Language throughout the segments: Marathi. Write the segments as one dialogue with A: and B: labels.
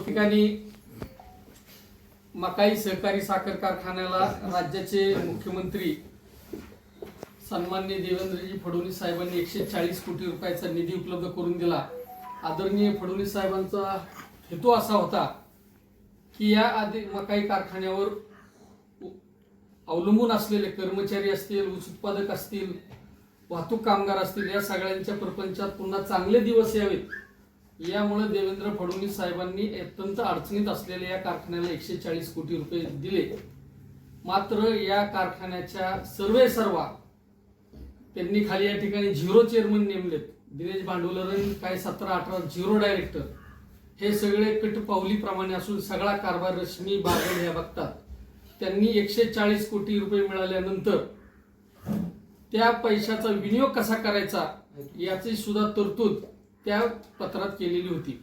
A: ठिकाणी मकाई सहकारी साखर कारखान्याला राज्याचे मुख्यमंत्री सन्मान्य देवेंद्रजी फडणवीस साहेबांनी एकशे चाळीस कोटी रुपयाचा निधी उपलब्ध करून दिला. आदरणीय फडणवीस साहेबांचा हेतू असा होता की या आधी मकाई कारखान्यावर अवलंबून असलेले कर्मचारी असतील ऊस उत्पादक असतील वाहतूक कामगार असतील या सगळ्यांच्या प्रपंचात पुन्हा चांगले दिवस यावेत. यामुळे देवेंद्र फडणवीस साहेबांनी अत्यंत अडचणीत असलेल्या या कारखान्याला एकशे चाळीस कोटी रुपये दिले. मात्र या कारखान्याच्या सर्वे सर्वा त्यांनी खाली या ठिकाणी झिरो चेअरमन नेमलेत. दिनेश भांडवलरन काय सतरा अठरा झिरो डायरेक्टर हे सगळे कटपावलीप्रमाणे असून सगळा कारभार रश्मी बागल ह्या बघतात. त्यांनी एकशे चाळीस कोटी रुपये मिळाल्यानंतर त्या पैशाचा विनियोग कसा करायचा याची सुद्धा तरतूद त्या पत्रात केलेली होती.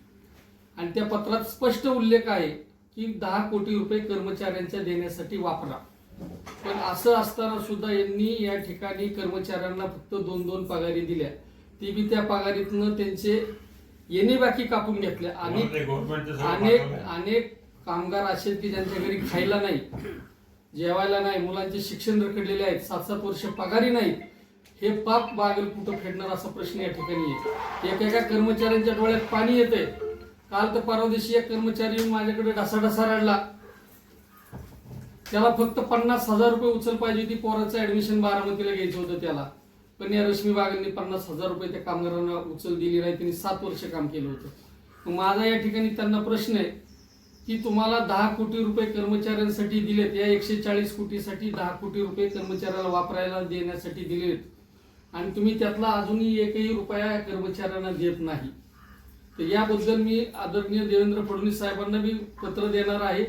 A: आणि त्या पत्रात स्पष्ट उल्लेख आहे की दहा कोटी रुपये कर्मचाऱ्यांच्या देण्यासाठी वापरा. पण असं असताना सुद्धा यांनी या ठिकाणी कर्मचाऱ्यांना फक्त दोन दोन पगारी दिल्या. ती बी त्या पगारीतनं त्यांचे येणे बाकी कापून घेतल्या. अनेक अनेक. अनेक कामगार असे की ज्यांच्या घरी खायला नाही जेवायला नाही मुलांचे शिक्षण रखडलेले आहेत सात सात वर्ष पगारी नाहीत. हे पाप बागल कुठं फेडणार असा प्रश्न या ठिकाणी आहे एकेका कर्मचाऱ्यांच्या डोळ्यात पाणी येते काल तर परवा दिवशी एक कर्मचारी माझ्याकडे ढसाढसा रडला. त्याला फक्त पन्नास हजार रुपये उचल पाहिजे होती. पोराचं ऍडमिशन बारामतीला घ्यायचं होतं त्याला. पण या रश्मी बागांनी पन्नास हजार रुपये त्या कामगारांना उचल दिली नाही. त्यांनी सात वर्ष काम केलं होतं. माझा या ठिकाणी त्यांना प्रश्न आहे की तुम्हाला दहा कोटी रुपये कर्मचाऱ्यांसाठी दिलेत. या एकशे चाळीस कोटीसाठी दहा कोटी रुपये कर्मचाऱ्याला वापरायला देण्यासाठी दिलेत. आणि तुम्ही त्यातला अजूनही एकही रुपया कर्मचाऱ्यांना देत नाही. तर याबद्दल मी आदरणीय देवेंद्र फडणवीस साहेबांना मी पत्र देणार आहे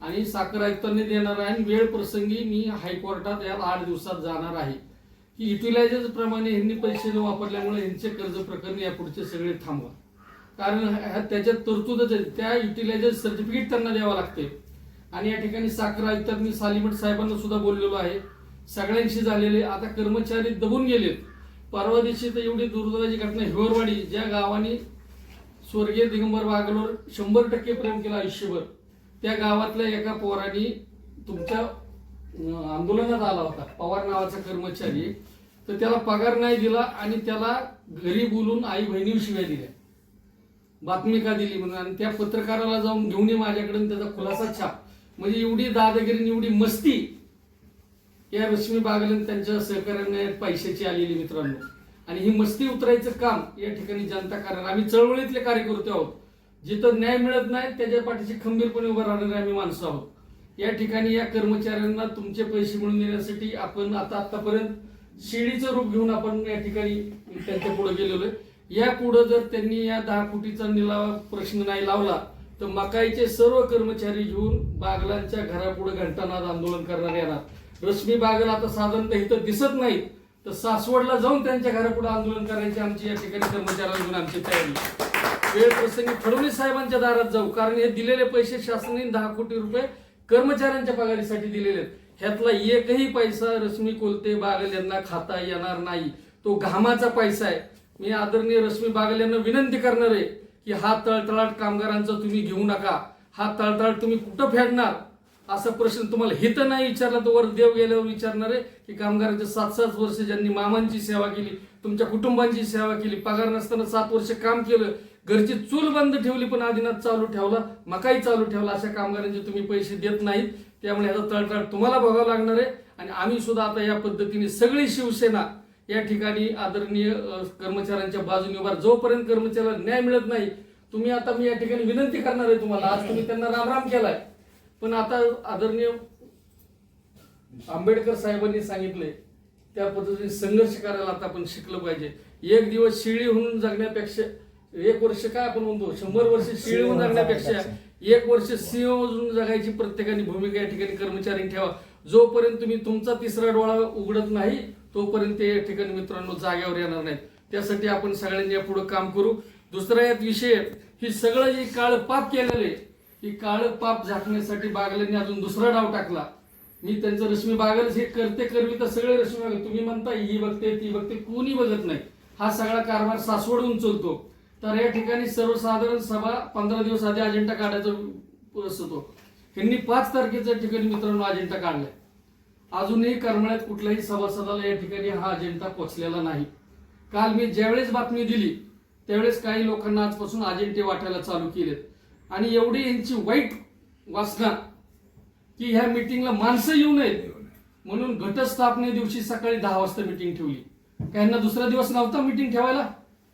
A: आणि साखर आयुक्तांनी देणार आहे. आणि वेळ प्रसंगी मी हायकोर्टात या आठ दिवसात जाणार आहे. की युटिलायझर प्रमाणे ह्यांनी पैसे न वापरल्यामुळे यांचे कर्ज प्रकरण यापुढचे सगळे थांबवा. कारण ह्या- त्याच्यात तरतूदच आहे. त्या युटिलायझर सर्टिफिकेट त्यांना द्यावं लागते. आणि या ठिकाणी साखर आयुक्तांनी सालिमठ साहेबांना सुद्धा बोललेलो आहे. सगळ्यांशी झालेले आता कर्मचारी दबून गेलेत. परवा दिवशी तर एवढी दुर्दैवाची घटना हिवरवाडी ज्या गावाने स्वर्गीय दिगंबर बागलवर शंभर टक्के प्रेम केलं आयुष्यभर त्या गावातल्या एका पोराने तुमच्या आंदोलनात आला होता पवार नावाचा कर्मचारी. तर त्याला पगार नाही दिला आणि त्याला घरी बोलून आई बहिणी शिव्या दिल्या. बातमी का दिली म्हणून? आणि त्या पत्रकाराला जाऊन घेऊन ये माझ्याकडून त्याचा खुलासा छाप. म्हणजे एवढी दादागिरी एवढी मस्ती या रश्मी बागलन त्यांच्या सहकार्याने पैशाची आलेली मित्रांनो. आणि ही मस्ती उतरायचं काम या ठिकाणी जनता करणार. आम्ही चळवळीतले कार्यकर्ते आहोत. जिथं न्याय मिळत नाही त्याच्या पाठीशी खंबीरपणे उभं राहणारे आम्ही माणसं आहोत. या ठिकाणी या कर्मचाऱ्यांना तुमचे पैसे मिळवून देण्यासाठी आपण आता आतापर्यंत शिडीचं रूप घेऊन आपण या ठिकाणी त्यांच्या पुढे गेलेलो आहे. या पुढे जर त्यांनी या दहा कोटीचा निलावा प्रश्न नाही लावला तर मकाईचे सर्व कर्मचारी घेऊन बागलांच्या घरापुढे घंटानाद आंदोलन करणार येणार. रश्मी बागल आता साधारणतः इथं दिसत नाहीत. तर सासवडला जाऊन त्यांच्या घरापुढे आंदोलन करायची आमची या ठिकाणी कर्मचाऱ्यांना घेऊन आमची तयारी. वेळ प्रसंगी फडणवीस साहेबांच्या दारात जाऊ. कारण हे दिलेले पैसे शासनाने दहा कोटी रुपये कर्मचाऱ्यांच्या पगारीसाठी दिलेले आहेत. ह्यातला एकही पैसा रश्मी कोलते बागल यांना खाता येणार नाही. तो घामाचा पैसा आहे. मी आदरणीय रश्मी बागल यांना विनंती करणार आहे की हा तळतळाट कामगारांचा तुम्ही घेऊ नका. हा तळतळाट तुम्ही कुठं फेडणार? असा प्रश्न तुम्हाला हित नाही विचारला तर वर देव गेल्यावर विचारणार आहे की कामगारांचे सात सात वर्ष ज्यांनी मामांची सेवा केली तुमच्या कुटुंबांची सेवा केली पगार नसताना सात वर्ष काम केलं घरची चूल बंद ठेवली पण आदिनाथ चालू ठेवला मकाई चालू ठेवला अशा कामगारांचे तुम्ही पैसे देत नाहीत. त्यामुळे ह्याचा तळतळ तुम्हाला बघावं लागणार आहे. आणि आम्ही सुद्धा आता या पद्धतीने सगळी शिवसेना या ठिकाणी आदरणीय कर्मचाऱ्यांच्या बाजूने उभार जोपर्यंत कर्मचाऱ्याला न्याय मिळत नाही तुम्ही आता मी या ठिकाणी विनंती करणार आहे तुम्हाला आज तुम्ही त्यांना रामराम केलाय. पण आता आदरणीय आंबेडकर साहेबांनी सांगितले त्या पद्धतीने संघर्ष करायला आता आपण शिकलं पाहिजे. एक दिवस शिळी होऊन जगण्यापेक्षा एक वर्ष काय आपण म्हणतो शंभर वर्ष शिळी होऊन जगण्यापेक्षा एक वर्ष सिंह होऊन जगायची प्रत्येकाने भूमिका या ठिकाणी कर्मचारी ठेवा. जोपर्यंत तुम्ही तुमचा तिसरा डोळा उघडत नाही तोपर्यंत या ठिकाणी मित्रांनो जाग्यावर येणार नाहीत. त्यासाठी आपण सगळ्यांनी या पुढे काम करू. दुसरा यात विषय ही सगळं जे काळ पाप केलेलं की काळं काळ पाप झाकण्यासाठी बागलांनी अजून दुसरा डाव टाकला. मी त्यांचं रश्मी बागल हे करते करवी तर सगळे रश्मी बागल. तुम्ही म्हणता ही बघते ती बघते. कोणी बघत नाही. हा सगळा कारभार सासवडून चलतो. तर या ठिकाणी सर्वसाधारण सभा पंधरा दिवस आधी अजेंडा काढायचा असतो ह्यांनी पाच तारखेच्या ठिकाणी मित्रांनो अजेंडा काढलाय. अजूनही करमळ्यात कुठल्याही सभासदाला या ठिकाणी हा अजेंडा पोचलेला नाही. काल मी ज्यावेळेस बातमी दिली त्यावेळेस काही लोकांना आजपासून अजेंडे वाटायला चालू केलेत. आणि एवढी यांची वाईट वासना की ह्या मिटिंगला माणसं येऊ नयेत. म्हणून घटस्थापने दिवशी सकाळी दहा वाजता मिटिंग ठेवली. काय यांना दुसरा दिवस नव्हता मिटिंग ठेवायला.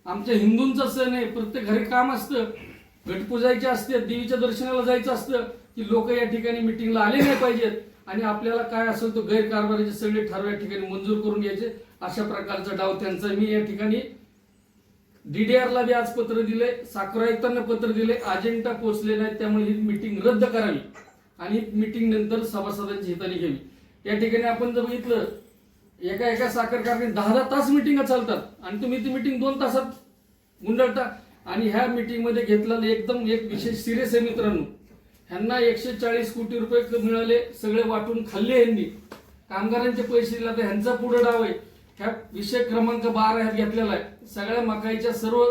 A: आमच्या हिंदूंचा सण आहे प्रत्येक घरी काम असतं. घटपूजायचे असते देवीच्या दर्शनाला जायचं असतं की लोक या ठिकाणी मिटिंगला आले नाही पाहिजेत. आणि आपल्याला काय असेल तो गैरकारभाराचे सगळे ठराव या ठिकाणी मंजूर करून घ्यायचे. अशा प्रकारचा डाव त्यांचा. मी या ठिकाणी डीडीआरला बी आज पत्र दिले साखर आयुक्तांना पत्र दिले अजेंडा पोहोचले नाही त्यामुळे ही मिटिंग रद्द करावी. आणि मिटिंग नंतर सभासदांची हिताने घ्यावी. या ठिकाणी आपण जर बघितलं एका एका साखर कारखान्यात दहा दहा तास मिटिंग चालतात. आणि तुम्ही ती मिटिंग दोन तासात गुंडाळता. आणि ह्या मिटिंगमध्ये घेतलेलं एकदम एक विशेष सिरियस आहे मित्रांनो. ह्यांना एकशे चाळीस कोटी रुपये मिळाले सगळे वाटून खाल्ले यांनी. कामगारांचे पैसे दिला तर ह्यांचा पुढे डाव आहे. ह्या विषय क्रमांक बारा ह्यात घेतलेला आहे. सगळ्या मकाईच्या सर्व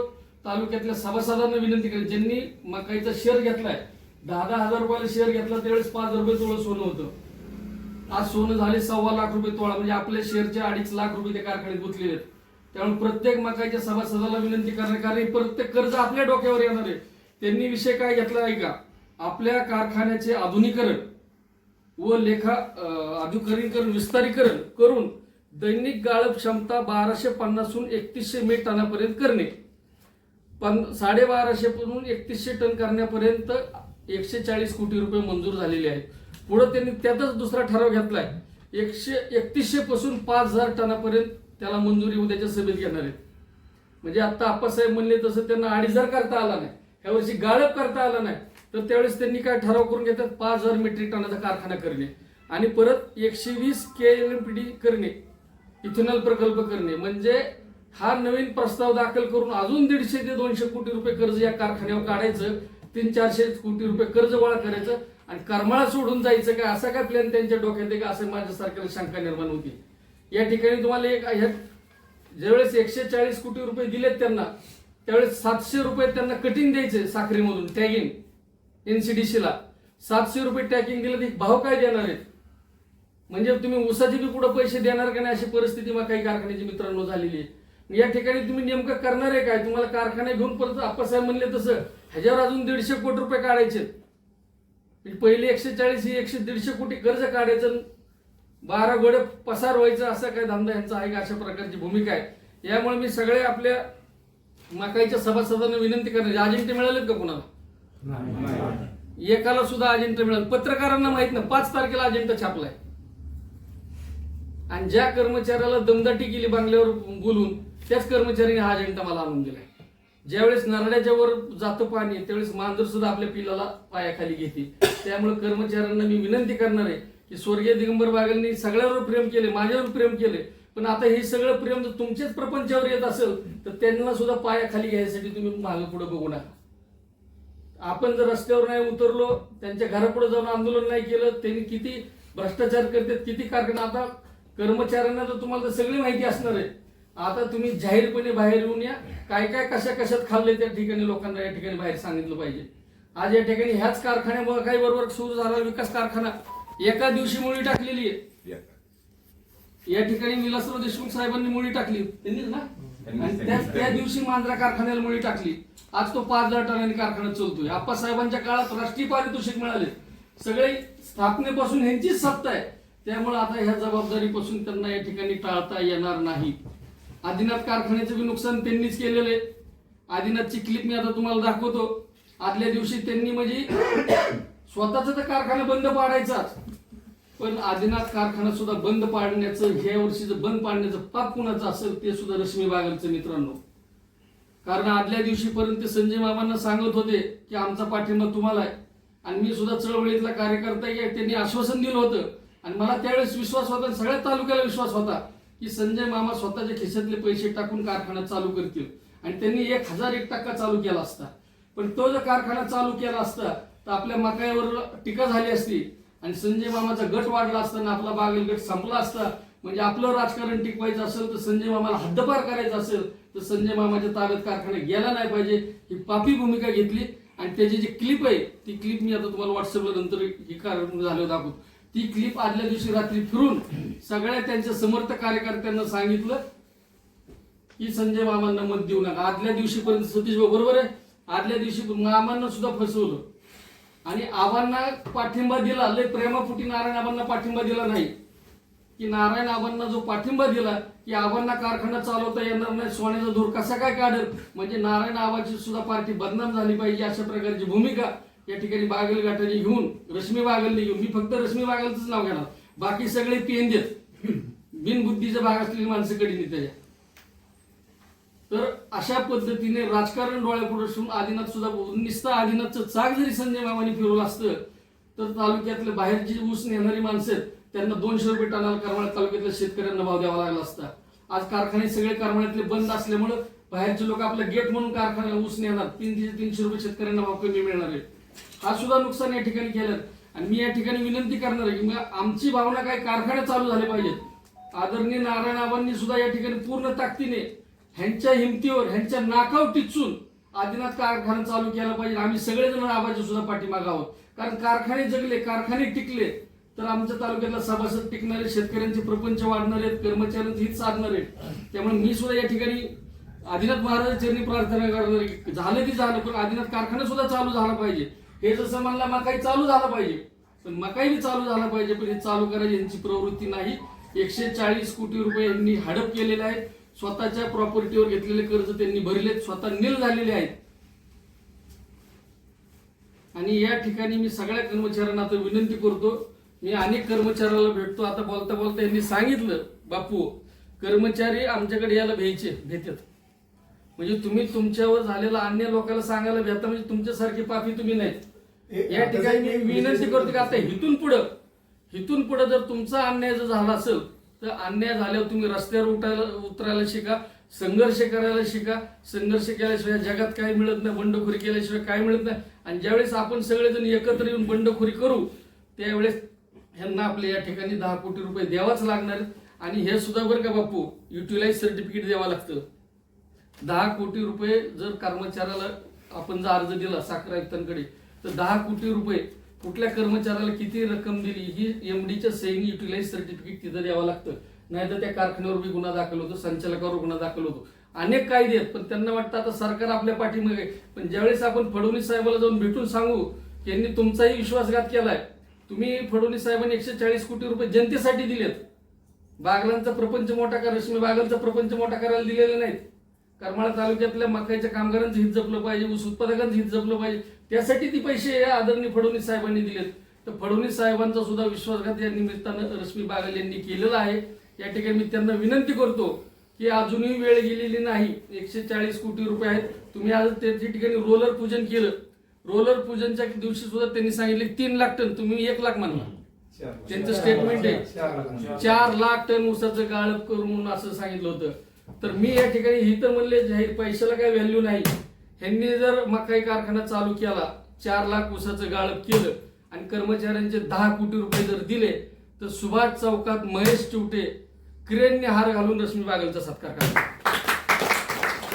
A: तालुक्यातल्या सभासदांना विनंती करेल ज्यांनी मकाईचा शेअर घेतलाय दहा दहा हजार रुपयाला शेअर घेतला त्यावेळेस पाच हजार रुपये तोळं सोनं होतं. आज सोनं झाले सव्वा लाख रुपये तोळा म्हणजे आपल्या शेअरचे अडीच लाख रुपये त्या कारखान्यात गुंतलेले आहेत. त्यामुळे प्रत्येक मकाईच्या सभासदाला विनंती करणे कारण प्रत्येक कर्ज आपल्या डोक्यावर येणार आहे. त्यांनी विषय काय घेतला आहे का? आपल्या कारखान्याचे आधुनिकरण व लेखा अं, अधिकरीकरण विस्तारीकरण करून दैनिक गाळप क्षमता बाराशे पन्नासहून एकतीसशे मे टनापर्यंत करणे. पण साडेबाराशेपासून एकतीसशे टन करण्यापर्यंत एकशे चाळीस कोटी रुपये मंजूर झालेले आहेत. पुढे त्यांनी त्यातच दुसरा ठराव घेतलाय. एकशे एकतीसशे पासून पाच हजार टनापर्यंत त्याला मंजुरी उद्याच्या सभेत घेणार आहेत. म्हणजे आता आप्पासाहेब म्हणले तसं त्यांना अडीच हजार करता आला नाही. ह्या वर्षी गाळप करता आला नाही. तर त्यावेळेस त्यांनी काय ठराव करून घेतात? पाच हजार मेट्रिक टनाचा कारखाना करणे. आणि परत एकशे वीस के एल पी डी करणे. इथेनॉल प्रकल्प करणे. म्हणजे हा नवीन प्रस्ताव दाखल करून अजून दीडशे ते दोनशे कोटी रुपये कर्ज या कारखान्यावर काढायचं तीन चारशे कोटी रुपये कर्ज गोळा करायचं आणि करमाळा सोडून जायचं का? असा काय प्लॅन त्यांच्या डोक्यात आहे का? असं माझ्यासारख्याला शंका निर्माण होती. या ठिकाणी तुम्हाला एक ह्या ज्यावेळेस एकशे चाळीस कोटी रुपये दिलेत त्यांना त्यावेळेस सातशे रुपये त्यांना कटिंग द्यायचे साखरेमधून टॅगिंग एनसीडीसीला सातशे रुपये टॅगिंग दिलं तर भाव काय देणार आहेत? म्हणजे तुम्ही उसाचे बी पुढे पैसे देणार का नाही अशी परिस्थिती मग काही कारखान्याची मित्रांनो झालेली आहे. या ठिकाणी तुम्ही नेमकं करणार आहे काय? तुम्हाला कारखाने घेऊन परत आप्पासाहेब म्हणले तसं. ह्याच्यावर अजून दीडशे कोटी रुपये काढायचे म्हणजे पहिले एकशे चाळीस ही एकशे दीडशे कोटी कर्ज काढायचं बारा गोडे पसार व्हायचं असा काय धंदा यांचा आहे का? अशा प्रकारची भूमिका आहे. यामुळे मी सगळे आपल्या मकाईच्या सभासदांना विनंती करणार अजेंटे मिळालेत का कुणाला? एकाला सुद्धा अजेंडा मिळाला. पत्रकारांना माहीत नाही. पाच तारखेला अजेंडा छापलाय. आणि ज्या कर्मचाऱ्याला दमदाटी केली बांगल्यावर बोलून त्याच कर्मचाऱ्याने हा अजेंडा मला आणून दिलाय. ज्यावेळेस नरड्याच्या वर जातं पाणी त्यावेळेस मांजर सुद्धा आपल्या पिलाला पायाखाली घेते. त्यामुळे कर्मचाऱ्यांना मी विनंती करणार आहे की स्वर्गीय दिगंबर बागलनी सगळ्यावर प्रेम केले माझ्यावर प्रेम केले. पण आता हे सगळं प्रेम जर तुमच्याच प्रपंचावर येत असेल तर त्यांना सुद्धा पायाखाली घ्यायसाठी तुम्ही मागे पुढे बघू नका. आपण जर रस्त्यावर नाही उतरलो त्यांच्या घरापुढे जाऊन आंदोलन नाही केलं त्यांनी किती भ्रष्टाचार करतात किती कारखाना आता कर्मचाऱ्यांना तर तुम्हाला तर सगळी माहिती असणार आहे. आता तुम्ही जाहीरपणे बाहेर येऊन या. काय काय कशा कशात खाल्ले त्या ठिकाणी लोकांना या ठिकाणी बाहेर सांगितलं पाहिजे. आज या ठिकाणी ह्याच कारखान्यामुळे काही बरोबर सुरू झाला विकास कारखाना. एका दिवशी मुळी टाकलेली आहे. या. ठिकाणी विलासराव देशमुख साहेबांनी मुळी टाकली. त्यांनीच ना? त्या दिवशी मांजरा कारखान्याला मुळी टाकली. आज तो पाच हजार टनांनी कारखाना चालतोय. आप्पा साहेबांच्या काळात राष्ट्रीय पारितोषिक मिळाले. सगळे स्थापनेपासून ह्यांचीच सत्ता आहे. त्यामुळे आता ह्या जबाबदारीपासून त्यांना या ठिकाणी टाळता येणार नाही. आदिनाथ कारखान्याचं बी नुकसान त्यांनीच केलेलं आहे. आदिनाथची क्लिप मी आता तुम्हाला दाखवतो. आदल्या दिवशी त्यांनी म्हणजे स्वतःचा तर कारखाना बंद पाडायचाच. पण आदिनाथ कारखाना सुद्धा बंद पाडण्याचं ह्या वर्षीचं बंद पाडण्याचं पाप कुणाचं असेल ते सुद्धा रश्मी बागलचं मित्रांनो. कारण आदल्या दिवशीपर्यंत ते संजय मामांना सांगत होते की आमचा पाठिंबा तुम्हाला आहे आणि मी सुद्धा चळवळीतला कार्यकर्ता त्यांनी आश्वासन दिलं होतं. आणि मला त्यावेळेस विश्वास होता आणि सगळ्या तालुक्याला विश्वास होता की संजय मामा स्वतःच्या खिशातले पैसे टाकून कारखाना चालू करतील. आणि त्यांनी एक हजार एक टक्का चालू केला असता. पण तो जर कारखाना चालू केला असता तर आपल्या मकाईवर टीका झाली असती आणि संजय मामाचा गट वाढला असताना आपला बागेल गट संपला असता. म्हणजे आपलं राजकारण टिकवायचं असेल तर संजय मामाला हद्दपार करायचं असेल तर संजय मामाच्या ताब्यात कारखाना गेला नाही पाहिजे ही पापी भूमिका घेतली. आणि त्याची जी क्लिप आहे ती क्लिप मी आता तुम्हाला व्हॉट्सअपला नंतर हे कार्यक्रम झालं दाखवतो. ती क्लिप आदल्या दिवशी रात्री फिरून सगळ्या त्यांच्या समर्थ कार्यकर्त्यांना सांगितलं की संजय मामांना मत देऊ नका. आदल्या दिवशीपर्यंत सतीश भाऊ बरोबर आहे. आदल्या दिवशी मामांना सुद्धा फसवलं. आणि आबांना पाठिंबा दिला. लय प्रेमापुटी नारायण आबांना पाठिंबा दिला नाही. की नारायण आबांना जो पाठिंबा दिला की आबांना कारखाना चालवता येणार नाही. सोन्याचा धूर कसा काय काढत म्हणजे नारायण आबाची सुद्धा पार्टी बदनाम झाली पाहिजे अशा प्रकारची भूमिका या ठिकाणी बागल गाठाने घेऊन रश्मी बागलने घेऊन मी फक्त रश्मी बागलचंच नाव घेणार. बाकी सगळे पेन देत बिनबुद्धीचा भाग असलेली माणसं कधी नेते त्याच्या तर अशा पद्धतीने राजकारण डोळ्यापुढे ठेवून आदिनाथ सुद्धा निस्ता आदिनाथचं चाक जरी संजय मामाने फिरवलं असतं तर तालुक्यातले बाहेरची ऊस नेणारी माणसं आहेत, त्यांना दोनशे रुपये टनाला करमाळा तालुक्यातल्या शेतकऱ्यांना भाव द्यावा लागला असता. आज कारखाने सगळे करमाळ्यातले बंद असल्यामुळे बाहेरचे लोक आपलं गेट म्हणून कारखान्याला ऊस नेणार तीन तीनशे रुपये शेतकऱ्यांना भाव कमी मिळणार आहे हा सुद्धा नुकसान या ठिकाणी केलं. आणि मी या ठिकाणी विनंती करणार आहे की आमची भावना काय कारखाने चालू झाले पाहिजेत. आदरणीय नारायण आबांनी सुद्धा या ठिकाणी पूर्ण ताकदीने ह्यांच्या हिमतीवर ह्यांच्या नाकावर टिचून आदिनाथ कारखाना चालू केला पाहिजे. आम्ही सगळेजण आबाचे सुद्धा पाठीमाग आहोत. कारण कारखाने जगले कारखाने टिकले तर आमच्या तालुक्यातला सभासद टिकणारे शेतकऱ्यांचे प्रपंच वाढणार आहेत कर्मचाऱ्यांचे हित साधणार आहेत. त्यामुळे मी सुद्धा या ठिकाणी आदिनाथ महाराज चरणी प्रार्थना करणार आहे की झालं ती झालं पण आदिनाथ कारखाना सुद्धा चालू झाला पाहिजे. हे जसं म्हणला मकाई चालू झाला पाहिजे. पण मकाई बी चालू झाला पाहिजे पण हे चालू करायची यांची प्रवृत्ती नाही. एकशे चाळीस कोटी रुपये यांनी हडप केलेले आहेत. स्वतःच्या प्रॉपर्टीवर घेतलेले कर्ज त्यांनी भरलेत. स्वतः नील झालेले आहेत. आणि या ठिकाणी मी सगळ्या कर्मचाऱ्यांना आता विनंती करतो. मी अनेक कर्मचाऱ्याला भेटतो. आता बोलता बोलता यांनी सांगितलं बापू कर्मचारी आमच्याकडे यायला भ्यायचे भेटत म्हणजे तुम्ही तुमच्यावर झालेला अन्य लोकांना सांगायला भेटता म्हणजे तुमच्यासारखी पापी तुम्ही नाहीत. या ठिकाणी मी विनंती करतो की आता इथून पुढं इथून पुढे जर तुमचा अन्याय जर झाला असेल तर अन्याय झाल्यावर तुम्ही रस्त्यावर उठायला उतरायला शिका संघर्ष करायला शिका. संघर्ष केल्याशिवाय जगात काय मिळत नाही बंडखोरी केल्याशिवाय काय मिळत नाही. आणि ज्यावेळेस आपण सगळेजण एकत्र येऊन बंडखोरी करू त्यावेळेस ह्यांना आपल्या या ठिकाणी दहा कोटी रुपये द्यावाच लागणार. आणि हे सुद्धा बरं का बापू युटिलाइज सर्टिफिकेट द्यावं लागतं. दहा कोटी रुपये जर कर्मचाऱ्याला आपण जर अर्ज दिला साखर आयुक्तांकडे तर दहा कोटी रुपये कुठल्या कर्मचाऱ्याला किती रक्कम दिली ही एमडीच्या सहीने युटिलाइज सर्टिफिकेट तिथं द्यावं लागतं. नाहीतर त्या कारखान्यावर बी गुन्हा दाखल होतो संचालकावर गुन्हा दाखल होतो. अनेक कायदे आहेत पण त्यांना वाटतं आता सरकार आपल्या पाठीमागे आहे. पण ज्यावेळेस आपण फडणवीस साहेबाला जाऊन भेटून सांगू की यांनी तुमचाही विश्वासघात केलाय तुम्ही फडणवीस साहेबांनी एकशे चाळीस कोटी रुपये जनतेसाठी दिलेत. बागलांचा प्रपंच मोठा करा रश्मी बागलांचा प्रपंच मोठा करायला दिलेले नाहीत. करमाळा तालुक्यातल्या मकाईच्या कामगारांचं हित जपलं पाहिजे ऊस उत्पादकांचं हित जपलं पाहिजे. त्यासाठी ती पैसे आदरणीय फडणवीस साहेबांनी दिलेत. तर फडणवीस साहेबांचा सुद्धा विश्वासघात या निमित्तानं रश्मी बागल यांनी केलेला आहे. या ठिकाणी मी त्यांना विनंती करतो की अजूनही वेळ गेलेली नाही. एकशे चाळीस कोटी रुपये आहेत. तुम्ही आज त्या ठिकाणी रोलर पूजन केलं. रोलर पूजनच्या दिवशी सुद्धा त्यांनी सांगितले तीन लाख टन. तुम्ही एक लाख म्हणला त्यांचं स्टेटमेंट आहे. चार लाख टन ऊसाचं गाळप करून असं सांगितलं होतं. तर मी या ठिकाणी ही तर म्हणले जाहीर पैशाला काय व्हॅल्यू नाही. ह्यांनी जर मकाई कारखाना चालू केला चार लाख ऊसाचं गाळप केलं आणि कर्मचाऱ्यांचे दहा कोटी रुपये जर दिले तर सुभाष चौकात महेश चिवटे क्रेनने हार घालून रश्मी बागलचा सत्कार करा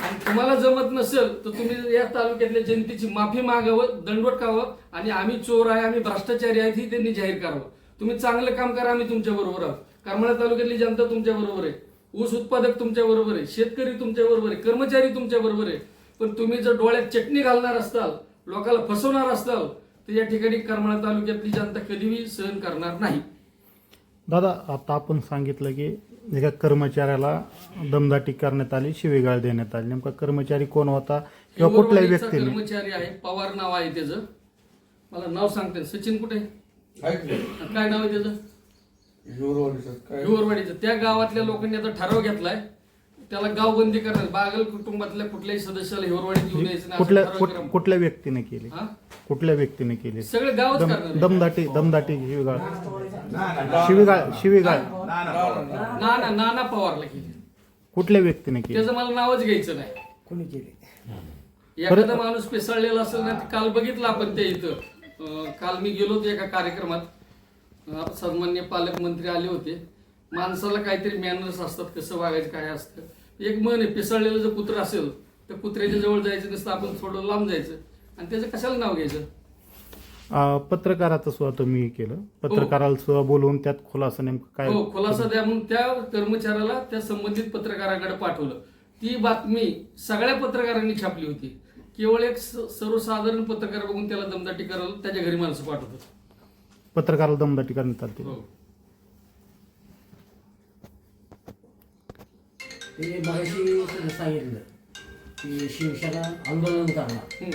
A: आणि तुम्हाला जमत नसेल तर तुम्ही या तालुक्यातल्या जनतेची माफी मागावं दंडवट आणि आम्ही चोर आहे आम्ही भ्रष्टाचारी आहेत ही त्यांनी जाहीर करावं. तुम्ही चांगलं काम करा आम्ही तुमच्या बरोबर आहोत. करमाळा तालुक्यातली जनता तुमच्या बरोबर आहे. ऊस उत्पादक तुमच्या बरोबर आहे. शेतकरी तुमच्या बरोबर आहे. कर्मचारी तुमच्या बरोबर आहे. पण तुम्ही जर डोळ्यात चटणी घालणार असताल लोकांना फसवणार असताल तर या ठिकाणी करमाळा तालुक्यातली जनता कधीही सहन करणार नाही.
B: दादा आता आपण सांगितलं की एका कर्मचाऱ्याला दमदाटी करण्यात आली शिवीगाळ देण्यात आली. नेमका कर्मचारी कोण होता किंवा कुठल्याही व्यक्तीने?
A: कर्मचारी आहे पवार नाव आहे त्याचं. मला नाव सांगते. सचिन कुठे काय नाव आहे त्याचं?
C: हिवरवाडीचं.
A: त्या गावातल्या लोकांनी आता ठराव घेतलाय त्याला गाव बंदी करणार बागल कुटुंबातल्या कुठल्याही सदस्याला हिवरवाडीत येऊन द्यायचं नाही असं
B: कुठल्या
A: ठराव
B: कुठ-
A: करा.
B: कुठल्या व्यक्तीने केली?
A: हा?
B: कुठल्या व्यक्तीने केली?
A: सगळे गावच
B: दम-
A: करणार आहे.
B: दमदाटी दमदाटी शिवीगाळ. शिवीगाळ शिवीगाळ.
A: नाना नाना पवारला केली.
B: कुठल्या व्यक्तीने केली?
A: त्याचं मला नावच घ्यायचं नाही.
D: कोणी केले?
A: एखादा माणूस पिसळलेला असेल ना ते काल बघितलं आपण ते इथं. अं, काल मी गेलो होतो एका कार्यक्रमात. अं, सन्मान्य पालकमंत्री आले होते. माणसाला काहीतरी मॅनर्स असतात कसं वागायचं काय असतं. एक मन आहे पिसाळलेलं जर कुत्र असेल तर कुत्र्याच्या जवळ जायचं नसतं आपण थोडं लांब जायचं. आणि त्याचं कशाला नाव घ्यायचं?
B: अं, पत्रकाराचं सुद्धा तुम्ही हे केलं. पत्रकाराला सुद्धा बोलवून त्यात खुलासा नेमकं काय?
A: हो खुलासा द्या. म्हणून त्या कर्मचाऱ्याला त्या संबंधित पत्रकाराकडे पाठवलं. ती बातमी सगळ्या पत्रकारांनी छापली होती. केवळ एक स- सर्वसाधारण पत्रकार बघून त्याला दमदाटी करायला त्याच्या घरी माणसं पाठवत
B: पत्रकाराला दमदाटी करण्यात आली.
A: हो.
D: ते मगाशी तुम्ही सांगितलं की शिवसेना आंदोलन करणार.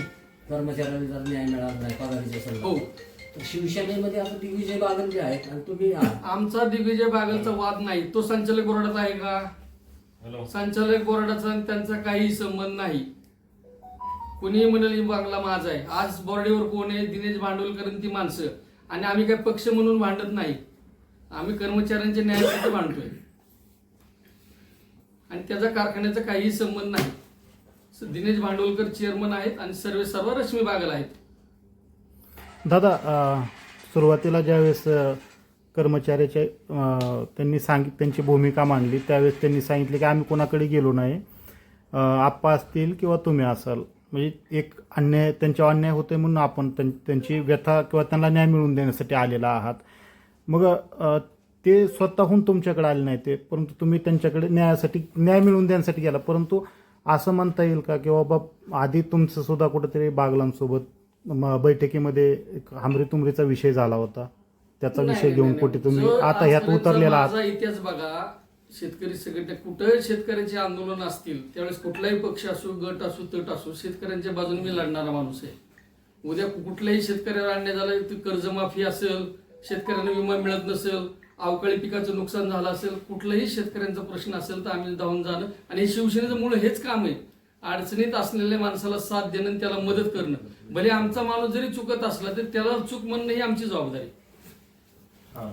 D: कर्मचाऱ्यांना जर न्याय मिळाला नाही पगारीच्या
A: हो.
D: संदर्भात तर शिवसेनेमध्ये आता दिग्विजय बागल जे आहेत आणि तुम्ही आहात.
A: आमचा दिग्विजय बागलचा वाद नाही. तो संचालक बोर्डात आहे का? संचालक बोर्डाचा आणि त्यांचा काही संबंध नाही. कुणीही म्हणाल ही बांगला माझा आहे. आज बोर्डेवर कोण आहे? दिनेश भांडवलकर आणि ती माणसं. आणि आम्ही काय पक्ष म्हणून भांडत नाही. आम्ही कर्मचाऱ्यांच्या न्यायासाठी भांडतोय. आणि त्याचा कारखान्याचा काहीही संबंध नाही. दिनेश भांडवलकर चेअरमन आहेत आणि सर्व सर्व रश्मी बागल आहेत.
B: दादा सुरुवातीला ज्यावेळेस कर्मचाऱ्याचे कर्मचाऱ्याच्या त्यांनी सांगित त्यांची भूमिका मांडली त्यावेळेस त्यांनी सांगितले की आम्ही कोणाकडे गेलो नाही. आप्पा असतील किंवा तुम्ही असाल. म्हणजे एक अन्याय त्यांच्यावर अन्याय होतोय म्हणून आपण त्यां- त्यांची व्यथा किंवा त्यांना न्याय मिळवून देण्यासाठी आलेला आहात. मग ते स्वतःहून तुमच्याकडे आले नाही ते. परंतु तुम्ही त्यांच्याकडे न्यायासाठी न्याय मिळवून देण्यासाठी गेला. परंतु असं म्हणता येईल का की बाबा आधी तुमचं सुद्धा कुठेतरी बागलांसोबत बैठकीमध्ये एक हमरी तुमरीचा विषय झाला होता. त्याचा विषय घेऊन कुठे. तुम्ही आता ह्यात उतरलेला आहात?
A: इतिहास बघा शेतकरी संघटना कुठं शेतकऱ्याचे आंदोलन असतील त्यावेळेस कुठलाही पक्ष असो गट असो तट असो शेतकऱ्यांच्या बाजूने मी लढणारा माणूस आहे. उद्या कुठल्याही शेतकऱ्याला अन्याय झाला कर्जमाफी असेल शेतकऱ्यांना विमा मिळत नसेल अवकाळी पिकाचं नुकसान झालं असेल कुठलाही शेतकऱ्यांचा प्रश्न असेल तर आम्ही धावून जाणं. आणि शिवसेनेचं मूळ हेच काम आहे. अडचणीत असलेल्या माणसाला साथ देणं आणि त्याला मदत करणं. भले आमचा माणूस जरी चुकत असला तरी त्याला चूक म्हणणं ही आमची जबाबदारी
B: हा.